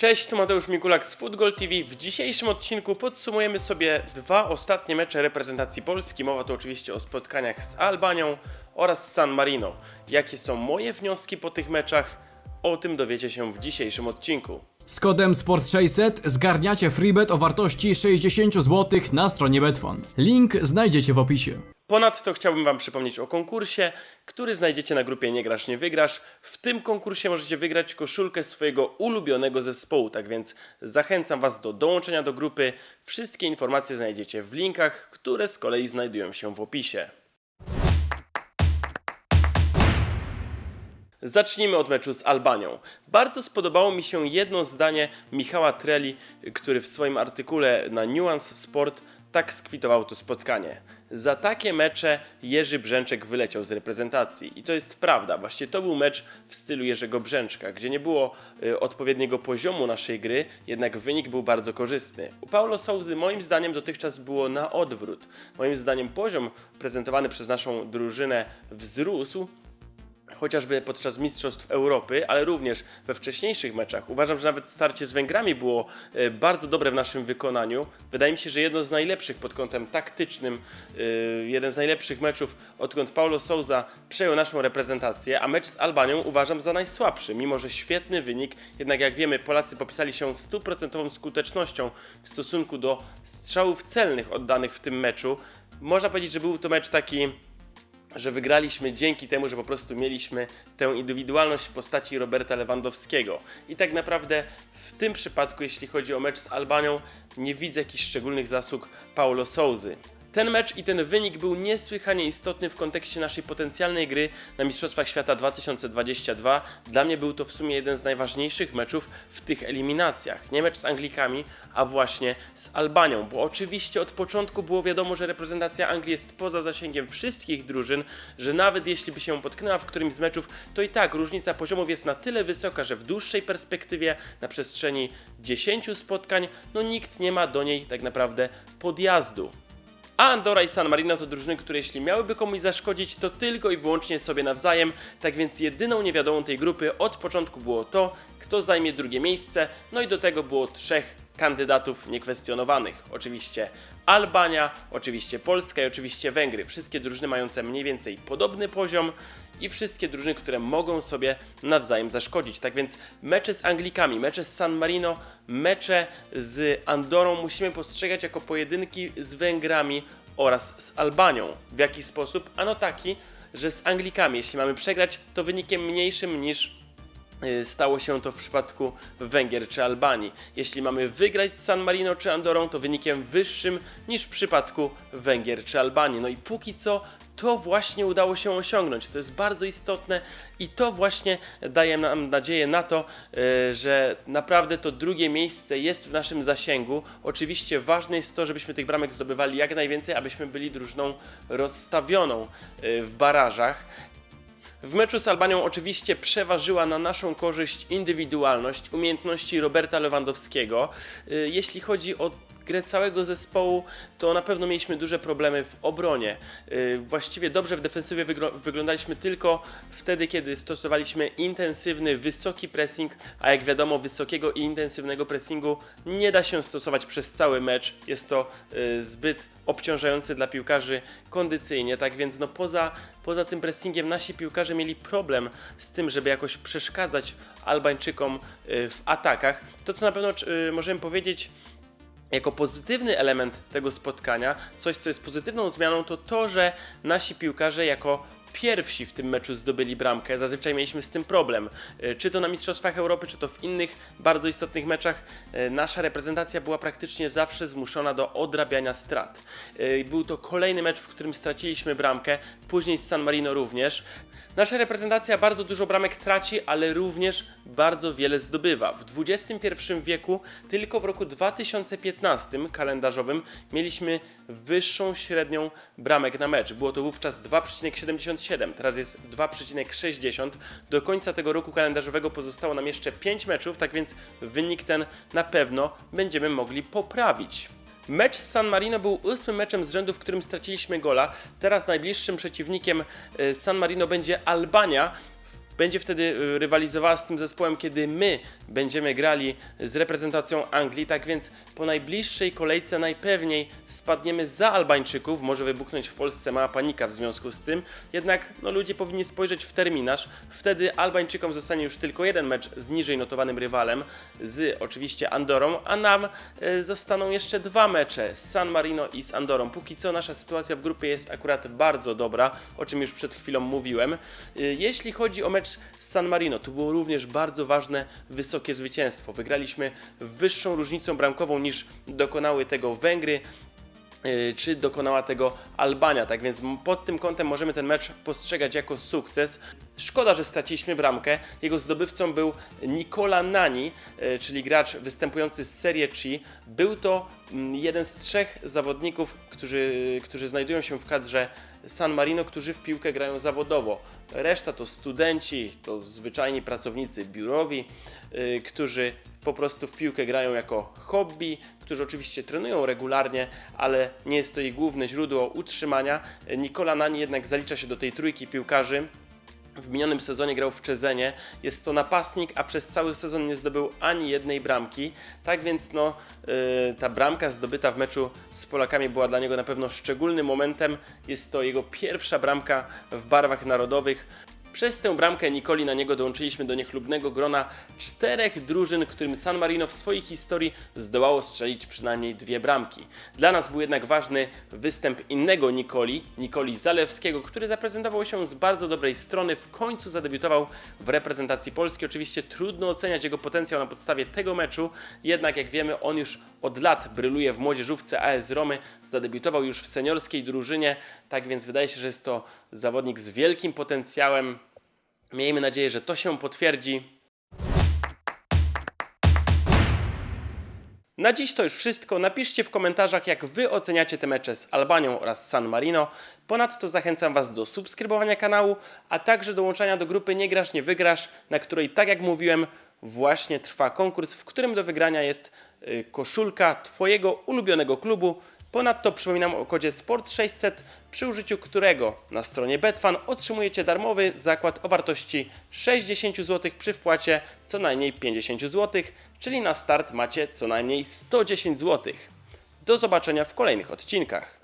Cześć, tu Mateusz Mikulak z Football TV. W dzisiejszym odcinku podsumujemy sobie dwa ostatnie mecze reprezentacji Polski. Mowa tu oczywiście o spotkaniach z Albanią oraz San Marino. Jakie są moje wnioski po tych meczach? O tym dowiecie się w dzisiejszym odcinku. Z kodem SPORT600 zgarniacie freebet o wartości 60 zł na stronie Betfan. Link znajdziecie w opisie. Ponadto chciałbym Wam przypomnieć o konkursie, który znajdziecie na grupie Nie Grasz Nie Wygrasz. W tym konkursie możecie wygrać koszulkę swojego ulubionego zespołu, tak więc zachęcam Was do dołączenia do grupy. Wszystkie informacje znajdziecie w linkach, które z kolei znajdują się w opisie. Zacznijmy od meczu z Albanią. Bardzo spodobało mi się jedno zdanie Michała Treli, który w swoim artykule na Nuance Sport tak skwitował to spotkanie. Za takie mecze Jerzy Brzęczek wyleciał z reprezentacji. I to jest prawda. Właściwie to był mecz w stylu Jerzego Brzęczka, gdzie nie było y, odpowiedniego poziomu naszej gry, jednak wynik był bardzo korzystny. U Paulo Souzy moim zdaniem dotychczas było na odwrót. Moim zdaniem poziom prezentowany przez naszą drużynę wzrósł, chociażby podczas Mistrzostw Europy, ale również we wcześniejszych meczach. Uważam, że nawet starcie z Węgrami było e, bardzo dobre w naszym wykonaniu. Wydaje mi się, że jedno z najlepszych pod kątem taktycznym, e, jeden z najlepszych meczów, odkąd Paulo Souza przejął naszą reprezentację, a mecz z Albanią uważam za najsłabszy, mimo że świetny wynik, jednak jak wiemy Polacy popisali się stuprocentową skutecznością w stosunku do strzałów celnych oddanych w tym meczu. Można powiedzieć, że był to mecz taki że wygraliśmy dzięki temu, że po prostu mieliśmy tę indywidualność w postaci Roberta Lewandowskiego. I tak naprawdę w tym przypadku, jeśli chodzi o mecz z Albanią, nie widzę jakichś szczególnych zasług Paulo Souzy. Ten mecz i ten wynik był niesłychanie istotny w kontekście naszej potencjalnej gry na Mistrzostwach Świata 2022. Dla mnie był to w sumie jeden z najważniejszych meczów w tych eliminacjach. Nie mecz z Anglikami, a właśnie z Albanią, bo oczywiście od początku było wiadomo, że reprezentacja Anglii jest poza zasięgiem wszystkich drużyn, że nawet jeśli by się potknęła w którymś z meczów, to i tak różnica poziomów jest na tyle wysoka, że w dłuższej perspektywie, na przestrzeni 10 spotkań, no nikt nie ma do niej tak naprawdę podjazdu. A Andorra i San Marino to drużyny, które jeśli miałyby komuś zaszkodzić, to tylko i wyłącznie sobie nawzajem. Tak więc jedyną niewiadomą tej grupy od początku było to, kto zajmie drugie miejsce, no i do tego było trzech kandydatów niekwestionowanych. Oczywiście Albania, oczywiście Polska i oczywiście Węgry. Wszystkie drużyny mające mniej więcej podobny poziom i wszystkie drużyny, które mogą sobie nawzajem zaszkodzić. Tak więc mecze z Anglikami, mecze z San Marino, mecze z Andorą musimy postrzegać jako pojedynki z Węgrami oraz z Albanią. W jaki sposób? Ano taki, że z Anglikami, jeśli mamy przegrać, to wynikiem mniejszym niż Stało się to w przypadku Węgier czy Albanii. Jeśli mamy wygrać z San Marino czy Andorą, to wynikiem wyższym niż w przypadku Węgier czy Albanii. No i póki co to właśnie udało się osiągnąć. To jest bardzo istotne i to właśnie daje nam nadzieję na to, y, że naprawdę to drugie miejsce jest w naszym zasięgu. Oczywiście ważne jest to, żebyśmy tych bramek zdobywali jak najwięcej, abyśmy byli drużyną rozstawioną y, w barażach. W meczu z Albanią oczywiście przeważyła na naszą korzyść indywidualność, umiejętności Roberta Lewandowskiego. Y, Jeśli chodzi o grę całego zespołu, to na pewno mieliśmy duże problemy w obronie. Y, Właściwie dobrze w defensywie wyglądaliśmy tylko wtedy, kiedy stosowaliśmy intensywny, wysoki pressing, a jak wiadomo, wysokiego i intensywnego pressingu nie da się stosować przez cały mecz. Jest to y, zbyt obciążający dla piłkarzy kondycyjnie, tak więc no poza, poza tym pressingiem nasi piłkarze mieli problem z tym, żeby jakoś przeszkadzać Albańczykom y, w atakach. To co na pewno możemy powiedzieć jako pozytywny element tego spotkania, coś co jest pozytywną zmianą, to to, że nasi piłkarze jako pierwsi w tym meczu zdobyli bramkę. Zazwyczaj mieliśmy z tym problem. Y, Czy to na Mistrzostwach Europy, czy to w innych bardzo istotnych meczach, y, nasza reprezentacja była praktycznie zawsze zmuszona do odrabiania strat. Y, Był to kolejny mecz, w którym straciliśmy bramkę, później z San Marino również. Nasza reprezentacja bardzo dużo bramek traci, ale również bardzo wiele zdobywa. W XXI wieku, tylko w roku 2015 kalendarzowym, mieliśmy wyższą średnią bramek na mecz. Było to wówczas 2,77, teraz jest 2,60. Do końca tego roku kalendarzowego pozostało nam jeszcze 5 meczów, tak więc wynik ten na pewno będziemy mogli poprawić. Mecz z San Marino był ósmym meczem z rzędu, w którym straciliśmy gola. Teraz najbliższym przeciwnikiem y, San Marino będzie Albania. Będzie wtedy y, rywalizowała z tym zespołem, kiedy my będziemy grali z reprezentacją Anglii. Tak więc po najbliższej kolejce najpewniej spadniemy za Albańczyków. Może wybuchnąć w Polsce mała panika w związku z tym. Jednak no, ludzie powinni spojrzeć w terminarz. Wtedy Albańczykom zostanie już tylko jeden mecz z niżej notowanym rywalem, z oczywiście Andorą, a nam e, zostaną jeszcze dwa mecze z San Marino i z Andorą. Póki co nasza sytuacja w grupie jest akurat bardzo dobra, o czym już przed chwilą mówiłem. E, Jeśli chodzi o mecz z San Marino, tu było również bardzo ważne wysokie zwycięstwo. Wygraliśmy wyższą różnicą bramkową niż dokonały tego Węgry yy, czy dokonała tego Albania. Tak więc pod tym kątem możemy ten mecz postrzegać jako sukces. Szkoda, że straciliśmy bramkę. Jego zdobywcą był Nicola Nani, yy, czyli gracz występujący z Serie C. Był to jeden z trzech zawodników, którzy, którzy znajdują się w kadrze San Marino, którzy w piłkę grają zawodowo. Reszta to studenci, to zwyczajni pracownicy biurowi, yy, którzy po prostu w piłkę grają jako hobby, którzy oczywiście trenują regularnie, ale nie jest to jej główne źródło utrzymania. Nikola Nani jednak zalicza się do tej trójki piłkarzy. W minionym sezonie grał w Czezenie. Jest to napastnik, a przez cały sezon nie zdobył ani jednej bramki. Tak więc no, yy, ta bramka zdobyta w meczu z Polakami była dla niego na pewno szczególnym momentem. Jest to jego pierwsza bramka w barwach narodowych. Przez tę bramkę Nikoli na niego dołączyliśmy do niechlubnego grona czterech drużyn, którym San Marino w swojej historii zdołało strzelić przynajmniej dwie bramki. Dla nas był jednak ważny występ innego Nikoli, Nikoli Zalewskiego, który zaprezentował się z bardzo dobrej strony, w końcu zadebiutował w reprezentacji Polski. Oczywiście trudno oceniać jego potencjał na podstawie tego meczu, jednak jak wiemy on już od lat bryluje w młodzieżówce AS Romy, zadebiutował już w seniorskiej drużynie, tak więc wydaje się, że jest to zawodnik z wielkim potencjałem. Miejmy nadzieję, że to się potwierdzi. Na dziś to już wszystko. Napiszcie w komentarzach, jak Wy oceniacie te mecze z Albanią oraz San Marino. Ponadto zachęcam Was do subskrybowania kanału, a także dołączania do grupy Nie Grasz, Nie Wygrasz, na której, tak jak mówiłem, właśnie trwa konkurs, w którym do wygrania jest y, koszulka Twojego ulubionego klubu. Ponadto przypominam o kodzie SPORT600, przy użyciu którego na stronie Betfan otrzymujecie darmowy zakład o wartości 60 zł przy wpłacie co najmniej 50 zł, czyli na start macie co najmniej 110 zł. Do zobaczenia w kolejnych odcinkach.